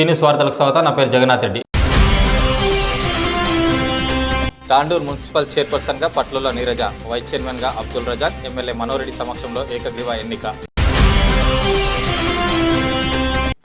సీనియస్ వార్తలకు స్వాగతం. నా పేరు జగన్నాథ్ రెడ్డి. తాండూరు మున్సిపల్ చైర్పర్సన్గా పట్లుల నీరజ వైస్ చైర్మన్గా అబ్దుల్ రజాక్ ఎమ్మెల్యే మనోరెడ్డి సమక్షంలో ఏకగ్రీవ ఎన్నిక.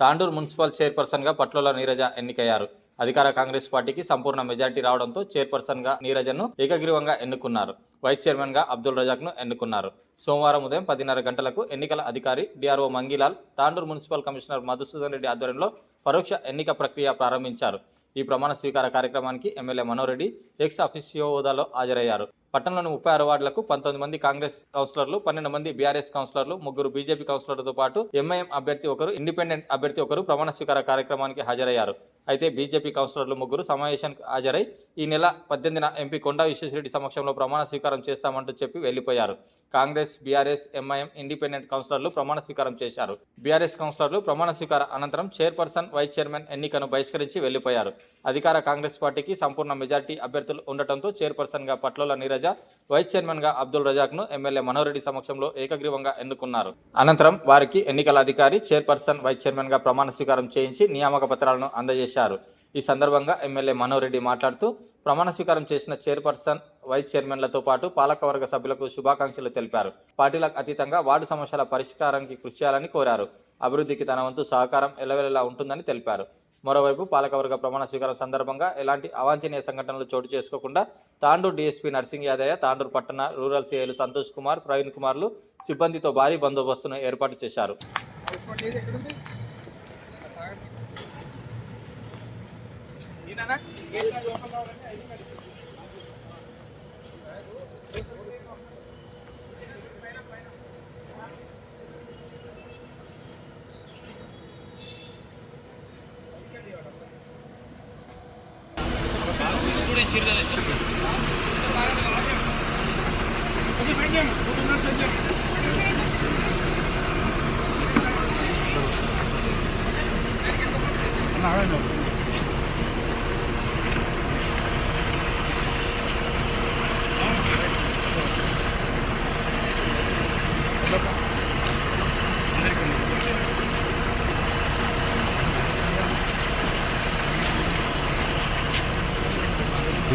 తాండూరు మున్సిపల్ చైర్పర్సన్గా పట్లుల నీరజ ఎన్నికయ్యారు. అధికార కాంగ్రెస్ పార్టీకి సంపూర్ణ మెజార్టీ రావడంతో చైర్పర్సన్గా నీరజను ఏకగ్రీవంగా ఎన్నుకున్నారు. వైస్ చైర్మన్గా అబ్దుల్ రజాక్ను ఎన్నుకున్నారు. సోమవారం ఉదయం పదిన్నర గంటలకు ఎన్నికల అధికారి DRO Mangilal Tandur municipal commissioner Madhusudan Reddy ఆధ్వర్యంలో పరోక్ష ఎన్నిక ప్రక్రియ ప్రారంభించారు. ఈ ప్రమాణ స్వీకార కార్యక్రమానికి ఎమ్మెల్యే మనోరెడ్డి ఎక్స్ అఫీషియో హోదాలో హాజరయ్యారు. పట్టణంలోని ముప్పై ఆరు వార్డులకు పంతొమ్మిది మంది కాంగ్రెస్ కౌన్సిలర్లు పన్నెండు మంది బీఆర్ఎస్ కౌన్సిలర్లు ముగ్గురు బీజేపీ కౌన్సిలర్లతో పాటు ఎంఐఎం అభ్యర్థి ఒకరు ఇండిపెండెంట్ అభ్యర్థి ఒకరు ప్రమాణ స్వీకార కార్యక్రమానికి హాజరయ్యారు. అయితే బీజేపీ కౌన్సిలర్లు ముగ్గురు సమావేశానికి హాజరై ఈ నెల పద్దెనిమిదిన ఎంపీ కొండా విశ్వేశ్వరరెడ్డి సమక్షంలో ప్రమాణ స్వీకారం చేస్తామంటూ చెప్పి వెళ్ళిపోయారు కాంగ్రెస్ బీఆర్ఎస్ ఎంఐఎం ఇండిపెండెంట్ కౌన్సిలర్లు ప్రమాణ స్వీకారం చేశారు. బీఆర్ఎస్ కౌన్సిలర్లు ప్రమాణ స్వీకార అనంతరం చైర్పర్సన్ వైస్ చైర్మన్ ఎన్నికను బహిష్కరించి వెళ్ళిపోయారు అధికార కాంగ్రెస్ పార్టీకి సంపూర్ణ మెజార్టీ అభ్యర్థులు ఉండటంతో చైర్పర్సన్గా పట్లోల నీరజ వైస్ చైర్మన్గా అబ్దుల్ రజాక్ను ఎమ్మెల్యే మనోహరెడ్డి సమక్షంలో ఏకగ్రీవంగా ఎన్నుకున్నారు. అనంతరం వారికి ఎన్నికల అధికారి చైర్పర్సన్ వైస్ చైర్మన్గా ప్రమాణ స్వీకారం చేయించి నియామక పత్రాలను అందజేశారు. ఈ సందర్భంగా ఎమ్మెల్యే మనోరెడ్డి మాట్లాడుతూ ప్రమాణ స్వీకారం చేసిన చైర్పర్సన్ వైస్ చైర్మన్లతో పాటు పాలకవర్గ సభ్యులకు శుభాకాంక్షలు తెలిపారు. పార్టీలకు అతీతంగా వార్డు సమస్యల పరిష్కారానికి కృషి చేయాలని కోరారు. అభివృద్ధికి తన వంతు సహకారం ఎలవెలలా ఉంటుందని తెలిపారు. మరోవైపు పాలకవర్గ ప్రమాణ స్వీకారం సందర్భంగా ఎలాంటి అవాంఛనీయ సంఘటనలు చోటు చేసుకోకుండా తాండూరు డీఎస్పీ నర్సింగ్ యాదయ్య తాండూరు పట్టణ రూరల్ సీఐలు సంతోష్ కుమార్ ప్రవీణ్ కుమార్లు సిబ్బందితో భారీ బందోబస్తును ఏర్పాటు చేశారు. దీన్ని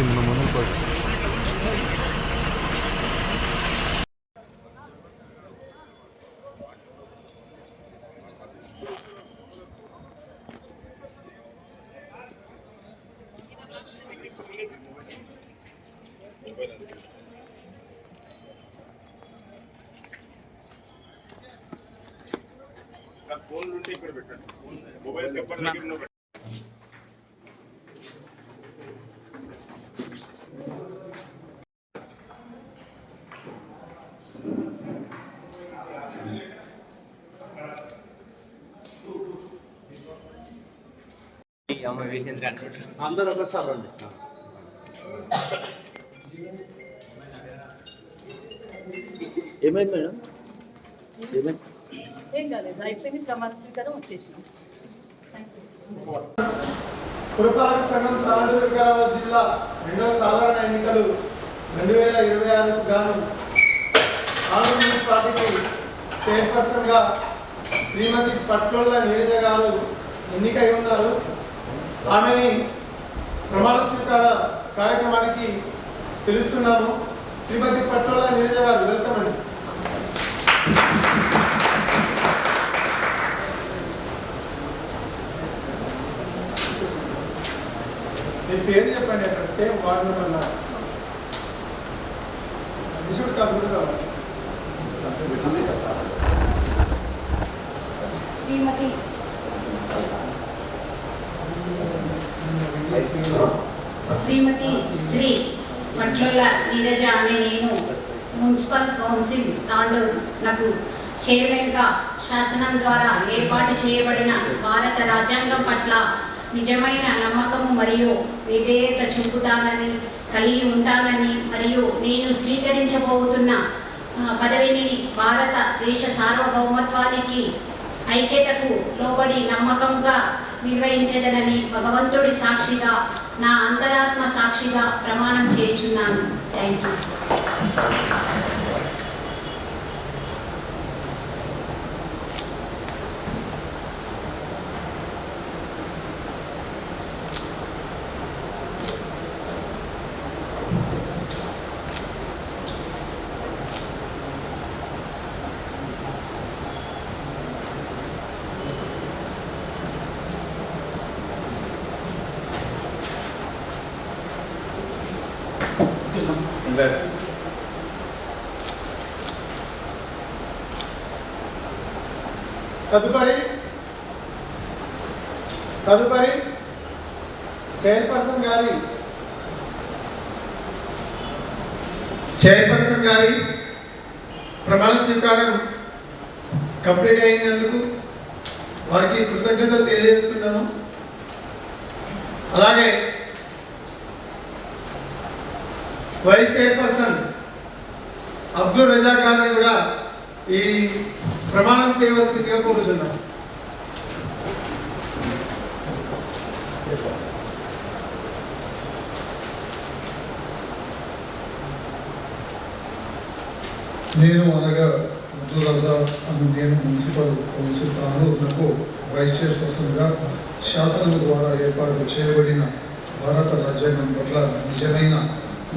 Benim numara bak. అందరూ ఒకసారి రండి. ఏమైంది మేడం? ఏమైంది? ఏం కాలేదు అయిపోయింది. ప్రమాణ స్వీకారం వచ్చేసింది. థ్యాంక్ యూ పురపాలక సంఘం తాండూరు వికారాబాద్ జిల్లా రెండవ సాధారణ ఎన్నికలు రెండు వేల ఇరవై ఆరుకు గాను మున్సిపాలిటీకి చైర్పర్సన్గా శ్రీమతి పట్లోళ్ళ నీరజ గారు ఎన్నికై ఉన్నారు. ఆమెని ప్రమాణ స్వీకార కార్యక్రమానికి పిలుస్తున్నాము. శ్రీమతి పట్లోళ్ళ నీరజ గారు వెల్కమ్ అండి మీ పేరు చెప్పండి అక్కడ. సేమ్ వార్డు నెంబర్ నా విషుడు శ్రీమతి శ్రీమతి శ్రీ పట్లుల నీరజ అనే నేను మున్సిపల్ కౌన్సిల్ తాండూరు నాకు చైర్మన్గా శాసనం ద్వారా ఏర్పాటు చేయబడిన భారత రాజ్యాంగం పట్ల నిజమైన నమ్మకము మరియు విధేయత చూపుతానని కలిగి ఉంటానని మరియు నేను స్వీకరించబోతున్న పదవిని భారతదేశ సార్వభౌమత్వానికి ఐక్యతకు లోబడి నమ్మకంగా నిర్వహించదనని భగవంతుడి సాక్షిగా నా అంతరాత్మ సాక్షిగా ప్రమాణం చేయుచున్నాను. Thank you Congrats. తదుపరి తదుపరి చైర్పర్సన్ గారి చైర్పర్సన్ గారి ప్రమాణ స్వీకారం కంప్లీట్ అయినందుకు వారికి కృతజ్ఞతలు తెలియజేస్తున్నాము అలాగే వైస్ చైర్పర్సన్ అబ్దుల్ రజా గారిని కూడా ఈ ప్రమాణం చేయవలసిందిగా కోరుచున్నాను నేను అనగా అబ్దుల్ రజా అని నేను మున్సిపల్ కౌన్సిల్ నాకు వైస్ చైర్పర్సన్గా శాసనం ద్వారా ఏర్పాటు చేయబడిన భారత రాజ్యాంగం పట్ల నిజమైన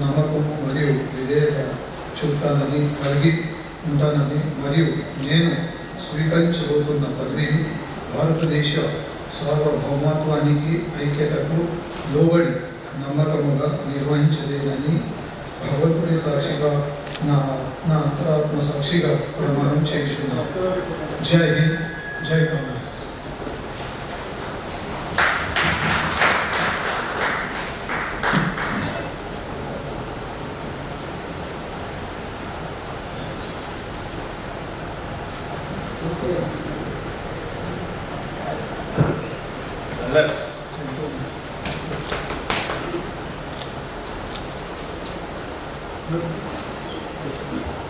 నమ్మకము మరియు విధేయత చూపుతానని కలిగి ఉంటానని మరియు నేను స్వీకరించబోతున్న పదవిని భారతదేశ సార్వభౌమత్వానికి ఐక్యతకు లోబడి నమ్మకముగా నిర్వహించలేదని భగవంతుడి సాక్షిగా నా నా అంతరాత్మ సాక్షిగా ప్రమాణం చేయుచున్నాను. జై హింద్. జై కాంగ్రెస్ Congrats. నోట్ చేసిన తర్వాత నోట్ చేసిన తర్వాత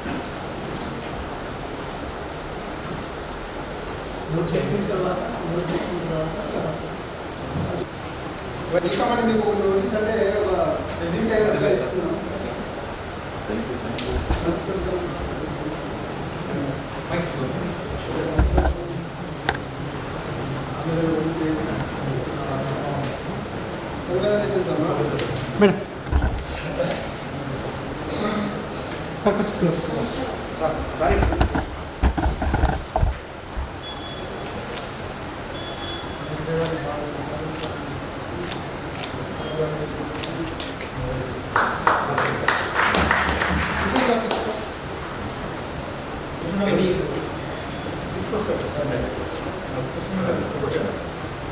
వెల్కమ్ అని మీకు ఒక నోటీస్ అంటే ఒక హెడ్డింగ్ అయినట్టుగా ఇస్తున్నాం కంగ్రాచులేషన్స్ అమ్మా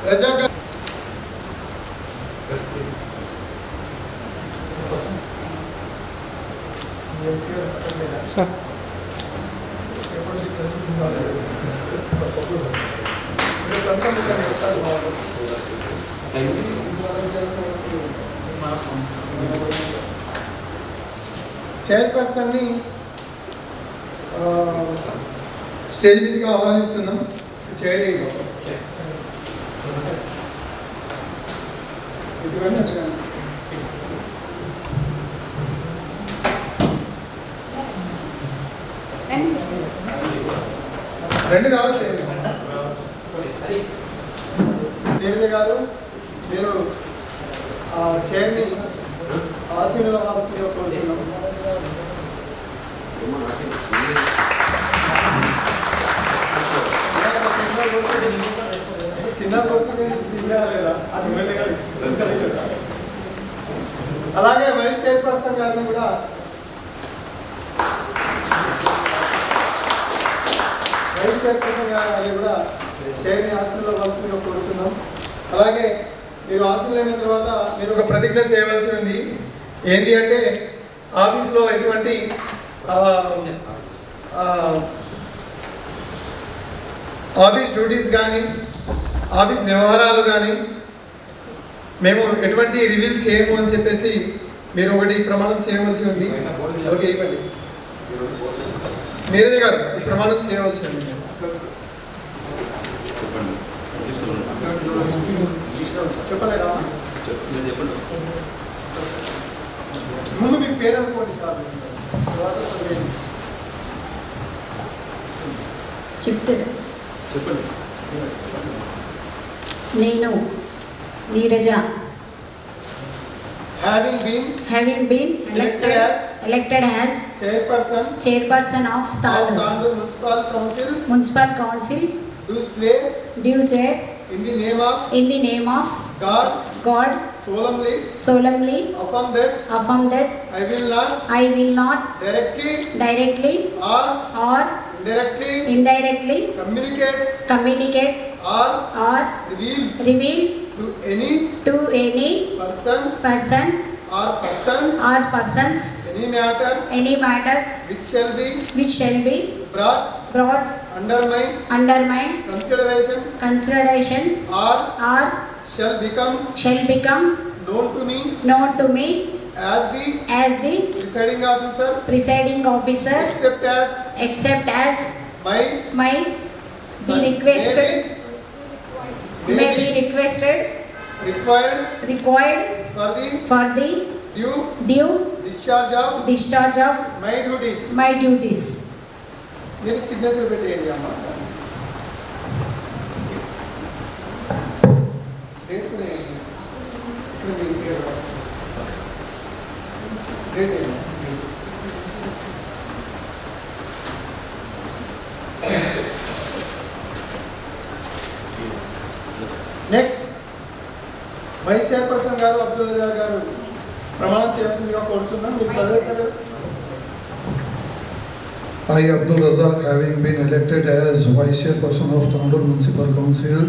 రజాక్ గారు సంతం ఇక్కడ ఇస్తారు చైర్పర్సన్ని ఆ, స్టేజ్ మీదకి ఆహ్వానిస్తున్నాం. చైర్ రెండు రావచ్చు తేలిద గారు మీరు ఆ చైర్ని ఆశీనుల హాల్సిందిగా అలాగే వైస్ చైర్పర్సన్ గారిని కూడా వైస్ చైర్పర్సన్ గారిని కూడా చైర్ని హాస్టల్లో వలసిందిగా కోరుతున్నాం అలాగే మీరు హాస్టల్ అయిన తర్వాత మీరు ఒక ప్రతిజ్ఞ చేయవలసి ఉంది. ఏంటి అంటే ఆఫీస్లో ఎటువంటి ఆఫీస్ డ్యూటీస్ కానీ ఆఫీస్ వ్యవహారాలు కానీ మేము ఎటువంటి రివీల్ చేయము అని చెప్పేసి మీరు ఒకటి ప్రమాణం చేయవలసి ఉంది. ఓకే ఇవ్వండి. నీరజ గారు ఈ ప్రమాణం చేయవలసి ఉంది. ముందు మీ పేరు అనుకోండి సార్. తర్వాత సందేహం. చెప్తారు నేను Neeraja having been having been Elected elected as- elected as chairperson chairperson of of Tandur Tandur Municipal Council municipal council do swear do swear in the name of in the name of God, God solemnly solemnly affirm that affirm that I will not I will not directly directly or or indirectly indirectly communicate communicate or or reveal reveal to any to any person person or persons or persons any matter any matter which shall be which shall be brought brought under my under my consideration consideration or or shall become shall become known to me known to me as the as the presiding officer presiding officer except as except as my my be requested may may be be requested required required for the for the due due discharge of discharge of my duties my duties. మీరు signature పెట్టేయండి అమ్మ date వేయండి. Next vice chairperson గారు అబ్దుల్ రజాక్ గారు ప్రమాణం చేయాల్సిందిగా కోరుతున్నాను మీరు చదివేస్తారు కదా I, Abdul Razak, having been elected as Vice Chairperson of Tandur Municipal Council,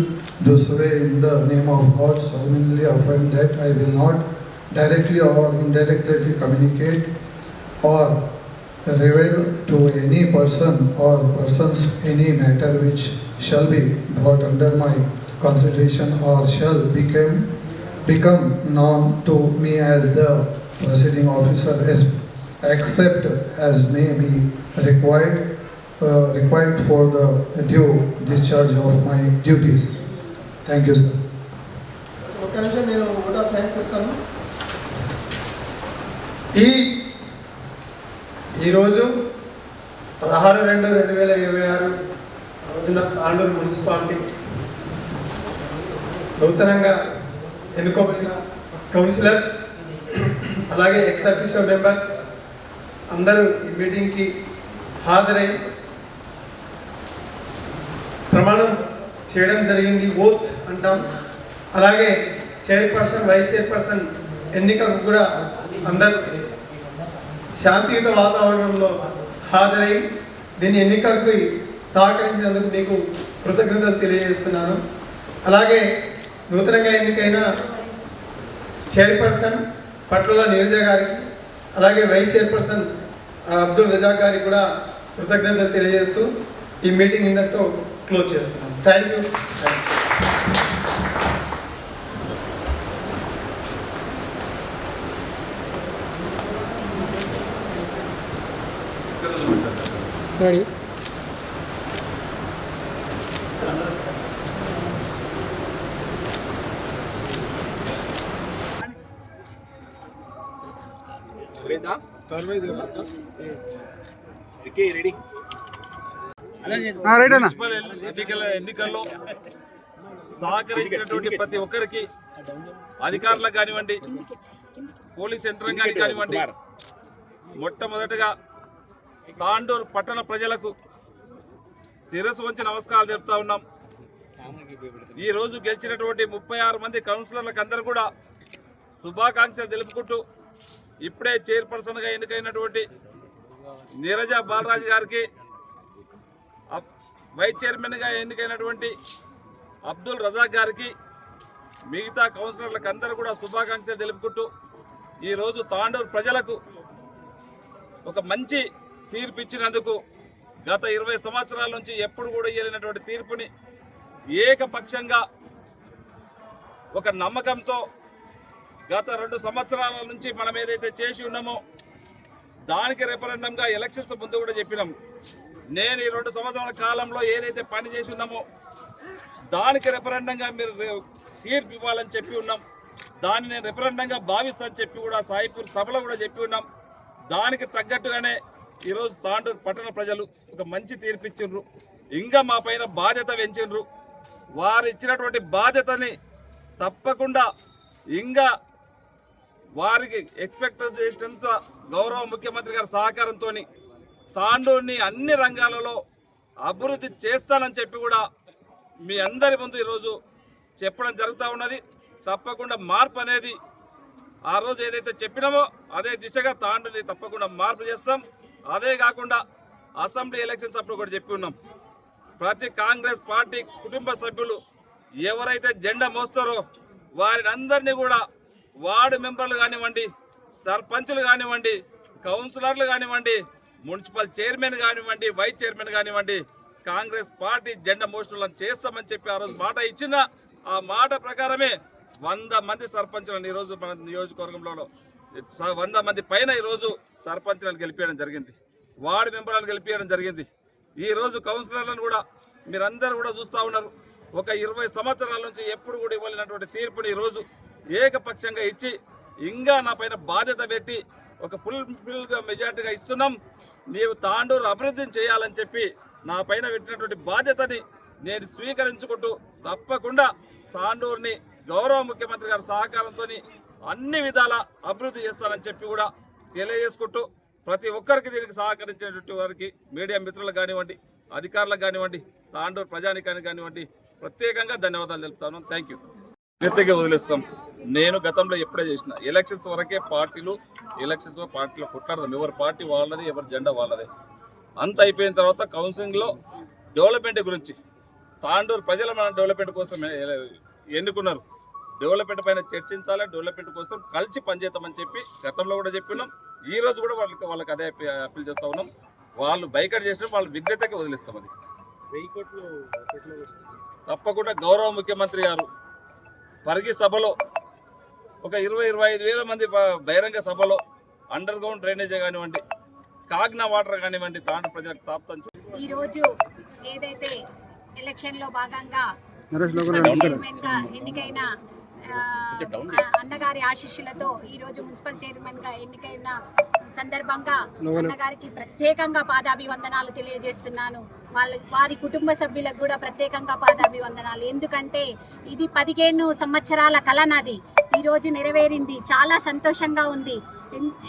do swear in the name of God solemnly affirm that I will not directly or indirectly communicate or reveal to any person or persons any matter which shall be brought under my consideration or shall become become known to me as the presiding officer as except as may be required uh, required for the due discharge of my duties. Thank you, sir. ఒక్క నిమిషం నేను ఒకటో thanks చెప్తాను ఈ ఈరోజు పదహారు రెండు రెండు వేల ఇరవై ఆరు రోజున తాండూరు మున్సిపాలిటీ నూతనంగా ఎన్నుకోబడిన కౌన్సిలర్స్ అలాగే ఎక్స్ అఫీషియో మెంబర్స్ అందరూ ఈ మీటింగ్కి హాజరై ప్రమాణం చేయడం జరిగింది ఓత్ అంటాం. అలాగే చైర్పర్సన్ వైస్ చైర్పర్సన్ ఎన్నికకు కూడా అందరూ శాంతియుత వాతావరణంలో హాజరై దీని ఎన్నికకు సహకరించినందుకు మీకు కృతజ్ఞతలు తెలియజేస్తున్నాను. అలాగే నూతనంగా ఎన్నికైన చైర్పర్సన్ పట్ల నీరజ గారికి అలాగే వైస్ చైర్పర్సన్ అబ్దుల్ రజాక్ గారికి కూడా కృతజ్ఞతలు తెలియజేస్తూ ఈ మీటింగ్ ఇంతటితో క్లోజ్ చేస్తున్నాను. Thank you. మున్సిపల్ ఎన్నికల ఎన్నికల్లో సహకరించినటువంటి ప్రతి ఒక్కరికి అధికారులకు కానివ్వండి పోలీస్ యంత్రాంగానికి కానివ్వండి మొట్టమొదటగా తాండూరు పట్టణ ప్రజలకు శిరస్సు వంచి నమస్కారాలు చెప్తా ఉన్నాం. ఈ రోజు గెలిచినటువంటి ముప్పై ఆరు మంది కౌన్సిలర్లకు అందరూ కూడా శుభాకాంక్షలు తెలుపుకుంటూ ఇప్పుడే చైర్పర్సన్గా ఎన్నికైనటువంటి నీరజ బాలరాజు గారికి అబ్- వైస్ చైర్మన్గా ఎన్నికైనటువంటి అబ్దుల్ రజాక్ గారికి మిగతా కౌన్సిలర్లకు అందరూ కూడా శుభాకాంక్షలు తెలుపుకుంటూ ఈరోజు తాండూరు ప్రజలకు ఒక మంచి తీర్పిచ్చినందుకు గత ఇరవై సంవత్సరాల నుంచి ఎప్పుడు కూడా ఇవ్వలేనటువంటి తీర్పుని ఏకపక్షంగా ఒక నమ్మకంతో గత రెండు సంవత్సరాల నుంచి మనం ఏదైతే చేసి ఉన్నామో దానికి రెఫరెండంగా ఎలక్షన్స్ ముందు కూడా చెప్పినాం. నేను ఈ రెండు సంవత్సరాల కాలంలో ఏదైతే పని చేసి ఉన్నామో దానికి రెఫరెండంగా మీరు తీర్పు ఇవ్వాలని చెప్పి ఉన్నాం. దాన్ని నేను రెఫరెండంగా భావిస్తానని చెప్పి కూడా సాయిపూర్ సభలో కూడా చెప్పి ఉన్నాం. దానికి తగ్గట్టుగానే ఈరోజు తాండూరు పట్టణ ప్రజలు ఒక మంచి తీర్పిచ్చిండ్రు. ఇంకా మా పైన బాధ్యత పెంచిండ్రు. వారు ఇచ్చినటువంటి బాధ్యతని తప్పకుండా ఇంకా వారికి ఎక్స్పెక్ట్ చేసినంత గౌరవ ముఖ్యమంత్రి గారి సహకారంతో తాండూరుని అన్ని రంగాలలో అభివృద్ధి చేస్తానని చెప్పి కూడా మీ అందరి ముందు ఈరోజు చెప్పడం జరుగుతూ ఉన్నది. తప్పకుండా మార్పు అనేది ఆ రోజు ఏదైతే చెప్పినామో అదే దిశగా తాండ్రుని తప్పకుండా మార్పు చేస్తాం. అదే కాకుండా అసెంబ్లీ ఎలక్షన్స్ అప్పుడు కూడా చెప్పి ఉన్నాం. ప్రతి కాంగ్రెస్ పార్టీ కుటుంబ సభ్యులు ఎవరైతే జెండా మోస్తారో వారిని అందరినీ కూడా వార్డు మెంబర్లు కానివ్వండి సర్పంచులు కానివ్వండి కౌన్సిలర్లు కానివ్వండి మున్సిపల్ చైర్మన్ కానివ్వండి వైస్ చైర్మన్ కానివ్వండి కాంగ్రెస్ పార్టీ జెండా మోషన్లను చేస్తామని చెప్పి ఆ రోజు మాట ఇచ్చిన ఆ మాట ప్రకారమే వంద మంది సర్పంచులను ఈరోజు మన నియోజకవర్గంలో వంద మంది పైన ఈరోజు సర్పంచులను గెలిపించడం జరిగింది. వార్డు మెంబర్లను గెలిపించడం జరిగింది. ఈరోజు కౌన్సిలర్లను కూడా మీరందరూ కూడా చూస్తూ ఉన్నారు. ఒక ఇరవై సంవత్సరాల నుంచి ఎప్పుడు కూడా ఇవ్వలేనటువంటి తీర్పుని ఈరోజు ఏకపక్షంగా ఇచ్చి ఇంకా నా పైన బాధ్యత పెట్టి ఒక ఫుల్ ఫుల్గా మెజార్టీగా ఇస్తున్నాం. నీవు తాండూరు అభివృద్ధిని చేయాలని చెప్పి నా పైన పెట్టినటువంటి బాధ్యతని నేను స్వీకరించుకుంటూ తప్పకుండా తాండూరుని గౌరవ ముఖ్యమంత్రి గారి సహకారంతో అన్ని విధాల అభివృద్ధి చేస్తానని చెప్పి కూడా తెలియజేసుకుంటూ ప్రతి ఒక్కరికి దీనికి సహకరించినటువంటి వారికి మీడియా మిత్రులకు కానివ్వండి అధికారులకు కానివ్వండి తాండూరు ప్రజానికానికి కానివ్వండి ప్రత్యేకంగా ధన్యవాదాలు తెలుపుతాను. థ్యాంక్ యూ నెత్తగా వదిలేస్తాం. నేను గతంలో ఎప్పుడే చేసిన ఎలక్షన్స్ వరకే పార్టీలు ఎలక్షన్స్ పార్టీలో కొట్లాడదాం. ఎవరి పార్టీ వాళ్ళది ఎవరి జెండా వాళ్ళదే. అంత అయిపోయిన తర్వాత కౌన్సిలింగ్లో డెవలప్మెంట్ గురించి తాండూరు ప్రజల మన డెవలప్మెంట్ కోసం ఎన్నుకున్నారు. డెవలప్మెంట్ పైన చర్చించాలి డెవలప్మెంట్ కోసం కలిసి పనిచేద్దామని చెప్పి గతంలో కూడా చెప్పినాం. ఈ రోజు కూడా వాళ్ళకి వాళ్ళకి అదే అప్పీ- అప్పీల్ చేస్తా ఉన్నాం. వాళ్ళు బైకట్ చేసిన వాళ్ళు విఘ్నతకి వదిలేస్తాం అది. తప్పకుండా గౌరవ ముఖ్యమంత్రి గారు పరిగి సభలో ఒక ఇరవై ఇరవై ఐదు వేల మంది బహిరంగ సభలో అండర్ గ్రౌండ్ డ్రైనేజ్ కానివ్వండి కాగ్నా వాటర్ కానివ్వండి తాండ్రు ప్రజలకు తాపుతాను ఈరోజు ఏదైతే ఎలక్షన్లో భాగంగా ఎన్నికైన అన్నగారి ఆశీస్సులతో ఈరోజు మున్సిపల్ చైర్మన్గా ఎన్నికైన సందర్భంగా అన్నగారికి ప్రత్యేకంగా పాదాభివందనాలు తెలియజేస్తున్నాను. వాళ్ళ వారి కుటుంబ సభ్యులకు కూడా ప్రత్యేకంగా పాదాభివందనాలు. ఎందుకంటే ఇది పదిహేను సంవత్సరాల కల నాది. ఈరోజు నెరవేరింది. చాలా సంతోషంగా ఉంది.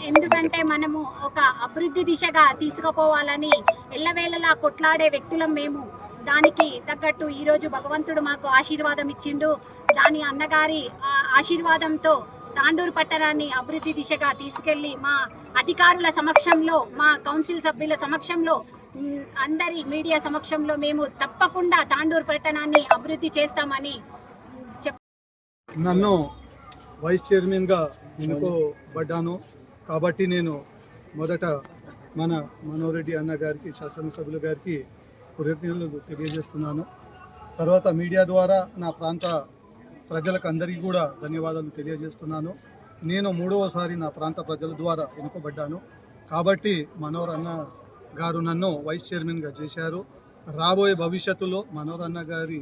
ఎందుకంటే మనము ఒక అభివృద్ధి దిశగా తీసుకుపోవాలని ఎల్లవేళలా కొట్లాడే వ్యక్తులం మేము. దానికి తగ్గట్టు ఈరోజు భగవంతుడు మాకు ఆశీర్వాదం ఇచ్చిండు. దాని అన్నగారి ఆ, ఆశీర్వాదంతో తాండూరు పట్టణాన్ని అభివృద్ధి దిశగా తీసుకెళ్ళి మా అధికారుల సమక్షంలో మా కౌన్సిల్ సభ్యుల సమక్షంలో అందరి మీడియా సమక్షంలో మేము తప్పకుండా తాండూరు పట్టణాన్ని అభివృద్ధి చేస్తామని చెప్ నన్ను వైస్ చైర్మన్గా ఎన్నుకోబడ్డాను కాబట్టి నేను మొదట మన మనోరెడ్డి అన్న గారికి శాసనసభ్యుల గారికి కృతజ్ఞతలు తెలియజేస్తున్నాను. తర్వాత మీడియా ద్వారా నా ప్రాంత ప్రజలకు అందరికీ కూడా ధన్యవాదాలు తెలియజేస్తున్నాను. నేను మూడవసారి నా ప్రాంత ప్రజల ద్వారా ఎన్నుకోబడ్డాను. కాబట్టి మనోహర్ అన్న గారు నన్ను వైస్ చైర్మన్గా చేశారు. రాబోయే భవిష్యత్తులో మనోహర్ అన్న గారి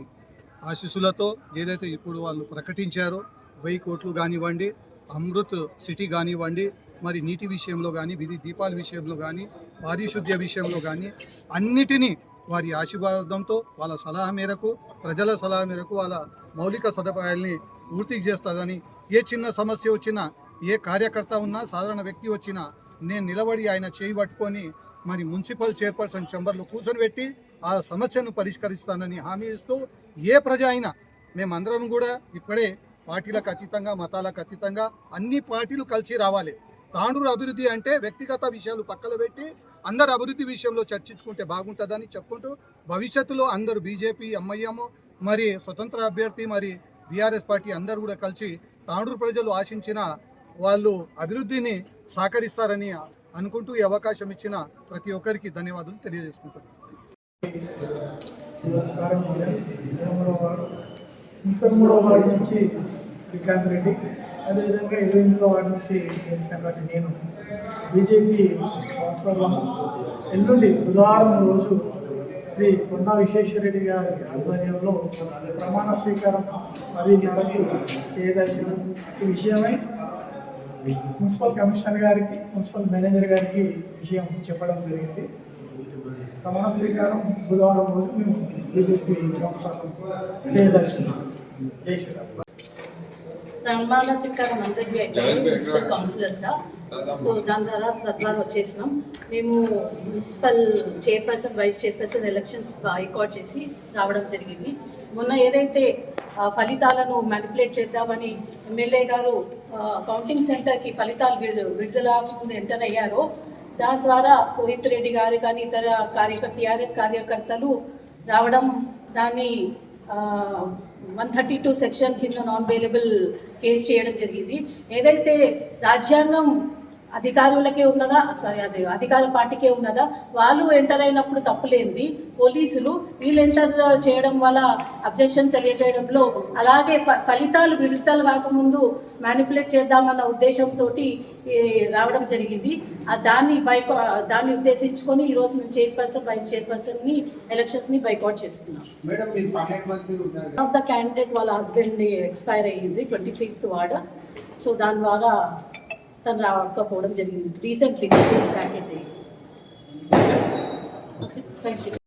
ఆశీస్సులతో ఏదైతే ఇప్పుడు వాళ్ళు ప్రకటించారో వెయ్యి కోట్లు కానివ్వండి అమృత్ సిటీ కానివ్వండి మరి నీటి విషయంలో కానీ విధి దీపాల విషయంలో కానీ పారిశుద్ధ్య విషయంలో కానీ అన్నిటినీ వారి ఆశీర్వాదంతో వాళ్ళ సలహా మేరకు ప్రజల సలహా మేరకు వాళ్ళ మౌలిక సదుపాయాల్ని పూర్తి చేస్తుందని ఏ చిన్న సమస్య వచ్చినా ఏ కార్యకర్త ఉన్నా సాధారణ వ్యక్తి వచ్చినా నేను నిలబడి ఆయన చేయి పట్టుకొని మరి మున్సిపల్ చైర్పర్సన్ చెంబర్లో కూర్చొని పెట్టి ఆ సమస్యను పరిష్కరిస్తానని హామీ ఇస్తూ ఏ ప్రజ అయినా మేమందరం కూడా ఇప్పుడే పార్టీలకు అతీతంగా మతాలకు అతీతంగా అన్ని పార్టీలు కలిసి రావాలి. తాండూరు అభివృద్ధి అంటే వ్యక్తిగత విషయాలు పక్కన పెట్టి అందరు అభివృద్ధి విషయంలో చర్చించుకుంటే బాగుంటుందని చెప్పుకుంటూ భవిష్యత్తులో అందరూ బీజేపీ ఎంఐఎం మరి స్వతంత్ర అభ్యర్థి మరి బీఆర్ఎస్ పార్టీ అందరూ కూడా కలిసి తాండూరు ప్రజలు ఆశించిన వాళ్ళు అభివృద్ధిని సహకరిస్తారని అనుకుంటూ ఈ అవకాశం ఇచ్చిన ప్రతి ఒక్కరికి ధన్యవాదాలు తెలియజేసుకుంటున్నాను మూడవ నుంచి శ్రీకాంత్ రెడ్డి. అదేవిధంగా ఇరవై ఎనిమిదో వార్డు నుంచి గెలిచినటువంటి నేను బీజేపీ సంవత్సరం ఎల్లుండి బుధవారం రోజు శ్రీ కొండా విశ్వేశ్వరరెడ్డి గారి ఆధ్వర్యంలో ప్రమాణ స్వీకారం పది నెలలు చేయదలిచిన ఈ విషయమై మున్సిపల్ కమిషనర్ గారికి మున్సిపల్ మేనేజర్ గారికి విషయం చెప్పడం జరిగింది. ప్రమాణ స్వీకారం బుధవారం రోజు మేము బీజేపీ సంస్థానం చేయదలిచిన జై శ్రీరామ్. ప్రమాణ స్వీకారం అందరికీ అయిపోయింది మున్సిపల్ కౌన్సిలర్స్గా. సో దాని ద్వారా తద్వారా వచ్చేసినాం. మేము municipal chairperson vice chairperson elections boycott చేసి రావడం జరిగింది. మొన్న ఏదైతే ఫలితాలను మ్యానిపులేట్ చేద్దామని ఎమ్మెల్యే గారు కౌంటింగ్ సెంటర్కి ఫలితాలు విడు- విడుదల ముందు ఎంటర్ అయ్యారో దాని ద్వారా రోహిత్ రెడ్డి గారు కానీ ఇతర కార్యకర్త టీఆర్ఎస్ కార్యకర్తలు రావడం దాన్ని వన్ థర్టీ టూ సెక్షన్ కింద నాన్ అవైలబుల్ కేసు చేయడం జరిగింది. ఏదైతే రాజ్యాంగం అధికారులకే ఉన్నదా? సారీ అది అధికార పార్టీకే ఉన్నదా? వాళ్ళు ఎంటర్ అయినప్పుడు తప్పులేంది. పోలీసులు వీళ్ళు ఎంటర్ చేయడం వల్ల అబ్జెక్షన్ తెలియజేయడంలో అలాగే ఫలితాలు విడుదల కాకముందు మ్యానిపులేట్ చేద్దామన్న ఉద్దేశంతో రావడం జరిగింది. ఆ దాన్ని బైకో దాన్ని ఉద్దేశించుకొని ఈ రోజు మేము చైర్పర్సన్ వైస్ చైర్పర్సన్ని ఎలక్షన్స్ని బైకౌట్ చేస్తున్నాం. మేడం మీరు పన్నెండు మంది ఉన్నారు ఆఫ్ ద క్యాండిడేట్ వాళ్ళ హస్బెండ్ ఎక్స్పైర్ అయ్యింది ట్వంటీ ఫిఫ్త్ వార్డ్ సో దాని ద్వారా తను రాకపోవడం జరిగింది రీసెంట్లీ డేస్ ప్యాకేజ్ అయ్యింది థ్యాంక్ యూ